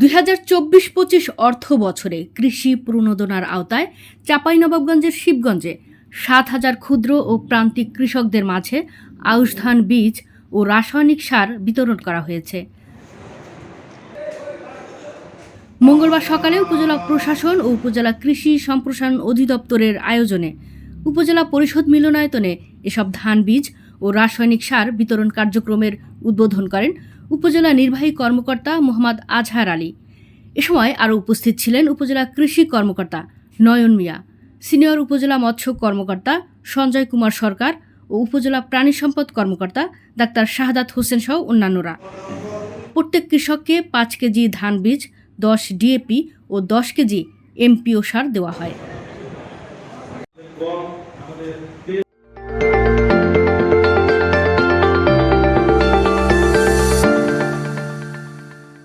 দুই হাজার চব্বিশ পঁচিশ অর্থ বছরে কৃষি প্রণোদনার আওতায় চাঁপাইনবাবগঞ্জের শিবগঞ্জে সাত হাজার ক্ষুদ্র ও প্রান্তিক কৃষকদের মাঝে আউশ ধান বীজ ও রাসায়নিক সার বিতরণ করা হয়েছে। মঙ্গলবার সকালে উপজেলা প্রশাসন ও উপজেলা কৃষি সম্প্রসারণ অধিদপ্তরের আয়োজনে উপজেলা পরিষদ মিলনায়তনে এসব ধান বীজ ও রাসায়নিক সার বিতরণ কার্যক্রমের উদ্বোধন করেন উপজেলা নির্বাহী কর্মকর্তা মোহাম্মদ আজহার আলী। এ সময় আরও উপস্থিত ছিলেন উপজেলা কৃষি কর্মকর্তা নয়ন মিয়া, সিনিয়র উপজেলা মৎস্য কর্মকর্তা সঞ্জয় কুমার সরকার ও উপজেলা প্রাণী সম্পদ কর্মকর্তা ডাক্তার শাহাদাত হোসেন সহ অন্যান্যরা। প্রত্যেক কৃষককে পাঁচ কেজি ধান বীজ, দশ ডিএপি ও দশ কেজি এমপিও সার দেওয়া হয়।